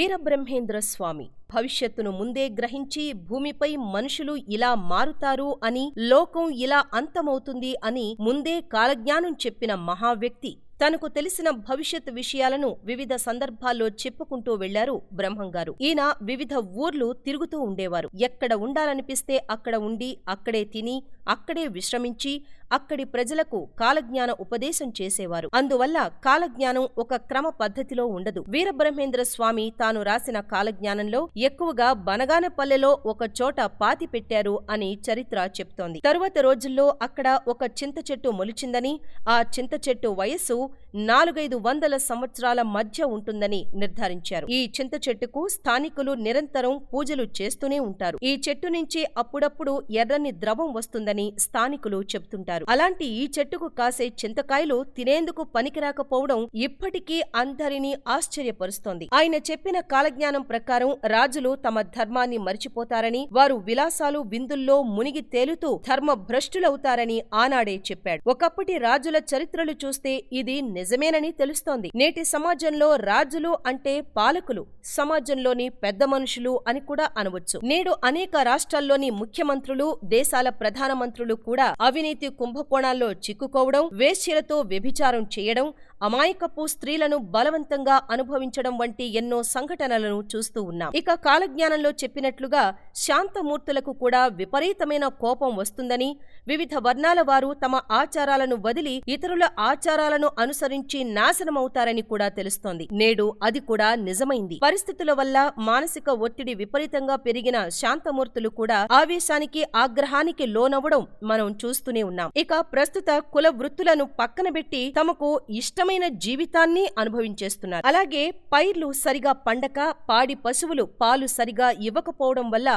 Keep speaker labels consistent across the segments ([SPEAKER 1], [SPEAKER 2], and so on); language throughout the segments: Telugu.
[SPEAKER 1] వీరబ్రహ్మేంద్ర స్వామి భవిష్యత్తును ముందే గ్రహించి భూమిపై మనుషులు ఇలా మారుతారు అని లోకం ఇలా అంతమవుతుంది అని ముందే కాలజ్ఞానం చెప్పిన మహావ్యక్తి తనకు తెలిసిన భవిష్యత్ విషయాలను వివిధ సందర్భాల్లో చెప్పుకుంటూ వెళ్ళారు బ్రహ్మంగారు. ఈయన వివిధ ఊర్లు తిరుగుతూ ఉండేవారు. ఎక్కడ ఉండాలనిపిస్తే అక్కడ ఉండి అక్కడే తిని అక్కడే విశ్రమించి అక్కడి ప్రజలకు కాలజ్ఞాన ఉపదేశం చేసేవారు. అందువల్ల కాలజ్ఞానం ఒక క్రమ పద్ధతిలో ఉండదు. వీరబ్రహ్మేంద్ర స్వామి తాను రాసిన కాలజ్ఞానంలో ఎక్కువగా బనగానపల్లెలో ఒక చోట పాతి పెట్టారు అని చరిత్ర చెప్తోంది. తరువాత రోజుల్లో అక్కడ ఒక చింత చెట్టు మొలిచిందని ఆ చింత చెట్టు వయస్సు నాలుగైదు వందల సంవత్సరాల మధ్య ఉంటుందని నిర్ధారించారు. ఈ చింత చెట్టుకు స్థానికులు నిరంతరం పూజలు చేస్తూనే ఉంటారు. ఈ చెట్టు నుంచి అప్పుడప్పుడు ఎర్రని ద్రవం వస్తుందని స్థానికులు చెబుతుంటారు. అలాంటి ఈ చెట్టుకు కాసే చింతకాయలు తినేందుకు పనికిరాకపోవడం ఇప్పటికీ అందరినీ ఆశ్చర్యపరుస్తోంది. ఆయన చెప్పిన కాలజ్ఞానం ప్రకారం రాజులు తమ ధర్మాన్ని మరిచిపోతారని వారు విలాసాలు విందుల్లో మునిగి తేలుతూ ధర్మ భ్రష్టులవుతారని ఆనాడే చెప్పాడు. ఒకప్పటి రాజుల చరిత్రలు చూస్తే ఇది నిజమేనని తెలుస్తోంది. నేటి సమాజంలో రాజులు అంటే పాలకులు. సమాజంలోని పెద్ద మనుషులు అని కూడా అనవచ్చు. నేడు అనేక రాష్ట్రాల్లోని ముఖ్యమంత్రులు దేశాల ప్రధానమంత్రులు కూడా అవినీతి కుంభకోణాల్లో చిక్కుకోవడం వేశ్యలతో వ్యభిచారం చేయడం అమాయకపు స్త్రీలను బలవంతంగా అనుభవించడం వంటి ఎన్నో సంఘటనలను చూస్తూ ఉన్నాం. ఇక కాలజ్ఞానంలో చెప్పినట్లుగా శాంతమూర్తులకు కూడా విపరీతమైన కోపం వస్తుందని వివిధ వర్ణాల వారు తమ ఆచారాలను వదిలి ఇతరుల ఆచారాలను అనుసరించి నాశనమవుతారని కూడా తెలుస్తోంది. నేడు అది కూడా నిజమైంది. పరిస్థితుల వల్ల మానసిక ఒత్తిడి విపరీతంగా పెరిగిన శాంతమూర్తులు కూడా ఆవేశానికి ఆగ్రహానికి లోనవ్వడం మనం చూస్తూనే ఉన్నాం. ఇక ప్రస్తుత కుల వృత్తులను పక్కన పెట్టి తమకు ఇష్టమైన జీవితాన్ని అనుభవించేస్తున్నారు. అలాగే పైర్లు సరిగా పండక పాడి పశువులు పాలు సరిగా ఇవ్వకపోవడం వల్ల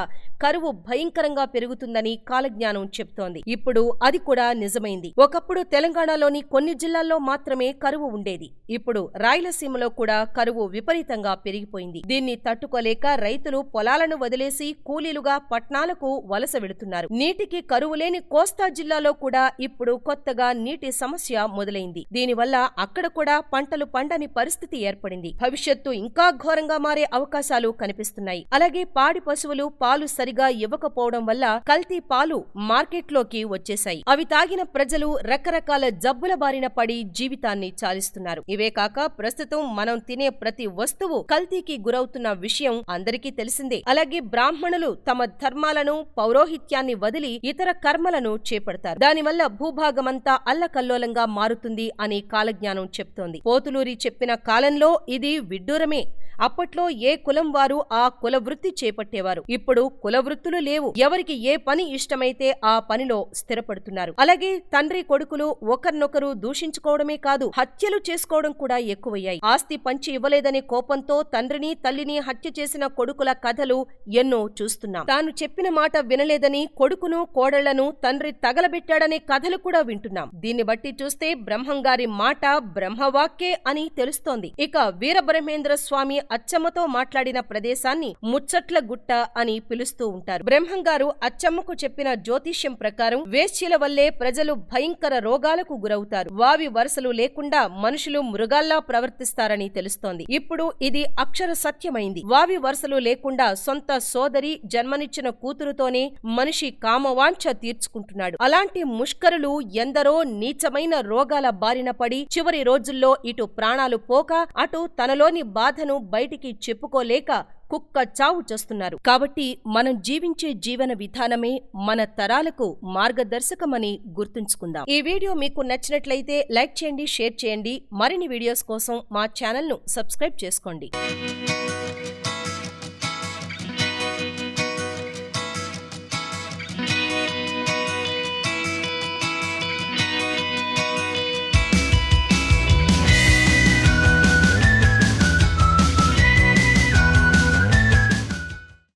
[SPEAKER 1] కరువు భయంకరంగా పెరుగుతుందని కాలజ్ఞానం చెప్తోంది. ఇప్పుడు అది కూడా నిజమైంది. ఒకప్పుడు తెలంగాణలోని కొన్ని జిల్లాల్లో మాత్రమే కరువు ఉండేది. ఇప్పుడు రాయలసీమలో కూడా కరువు విపరీతంగా పెరిగిపోయింది. దీన్ని తట్టుకోలేక రైతులు పొలాలను వదిలేసి కూలీలుగా పట్నాలకు వలస వెళుతున్నారు. నీటికి కరువు లేని కోస్తా జిల్లాలో కూడా ఇప్పుడు కొత్తగా నీటి సమస్య మొదలైంది. దీనివల్ల అక్కడ కూడా పంటలు పండని పరిస్థితి ఏర్పడింది. భవిష్యత్తు ఇంకా ఘోరంగా మారే అవకాశాలు కనిపిస్తున్నాయి. అలాగే పాడి పశువులు పాలు సరిగా ఇవ్వకపోవడం వల్ల కల్తీ పాలు మార్కెట్లోకి వచ్చేశాయి. అవి తాగిన ప్రజలు రకరకాల జబ్బుల బారిన పడి జీవితాన్ని చాలిస్తున్నారు. ఇవే కాక ప్రస్తుతం మనం తినే ప్రతి వస్తువు కల్తీకి గురవుతున్న విషయం అందరికీ తెలిసిందే. అలాగే బ్రాహ్మణులు తమ ధర్మాలను పౌరోహిత్యాన్ని వదిలి ఇతర కర్మలను చేపడతారు. దానివల్ల భూభాగమంతా అల్లకల్లోలంగా మారుతుంది అని కాలజ్ఞానం చెప్తోంది. పోతులూరి చెప్పిన కాలంలో ఇది విడ్డూరమే. అప్పట్లో ఏ కులం వారు ఆ కుల వృత్తి చేపట్టేవారు? ఇప్పుడు కుల వృత్తులు లేవు. ఎవరికి ఏ పని ఇష్టమైతే ఆ పనిలో స్థిరపడుతున్నారు? అలాగే తండ్రి కొడుకులు ఒకరినొకరు దూషించుకోవడమే కాదు హత్యలు చేసుకోవడం కూడా ఎక్కువయ్యాయి. ఆస్తి పంచి ఇవ్వలేదనే కోపంతో తండ్రిని తల్లిని హత్య చేసిన కొడుకుల కథలు ఎన్నో చూస్తున్నాం. తాను చెప్పిన మాట వినలేదని కొడుకును కోడళ్ళను తండ్రి తగలబెట్టాడనే కథలు కూడా వింటున్నాం. దీన్ని బట్టి చూస్తే బ్రహ్మంగారి మాట బ్రహ్మవాక్యే అని తెలుస్తోంది. ఇక వీరబ్రహ్మేంద్ర స్వామి అచ్చమ్మతో మాట్లాడిన ప్రదేశాన్ని ముచ్చట్ల గుట్ట అని పిలుస్తూ ఉంటారు. బ్రహ్మంగారు అచ్చమ్మకు చెప్పిన జ్యోతిష్యం ప్రకారం వేశ్యల వల్లే ప్రజలు భయంకర రోగాలకు గురవుతారు. వావి వరుసలు లేకుండా మనుషులు మృగాల్లా ప్రవర్తిస్తారని తెలుస్తోంది. ఇప్పుడు ఇది అక్షర సత్యమైంది. వావి వరుసలు లేకుండా సొంత సోదరి జన్మనిచ్చిన కూతురుతోనే మనిషి కామవాంఛ తీర్చుకుంటున్నాడు. అలాంటి ముష్కరులు ఎందరో నీచమైన రోగాల బారిన పడి చివరి రోజుల్లో ఇటు ప్రాణాలు పోక అటు తనలోని బాధను బయటికి చెప్పుకోలేక కుక్క చావు చేస్తున్నారు. కాబట్టి మనం జీవించే జీవన విధానమే మన తరాలకు మార్గదర్శకమని గుర్తుంచుకుందాం. ఈ వీడియో మీకు నచ్చినట్లయితే లైక్ చేయండి షేర్ చేయండి. మరిన్ని వీడియోస్ కోసం మా ఛానల్ను సబ్స్క్రైబ్ చేసుకోండి.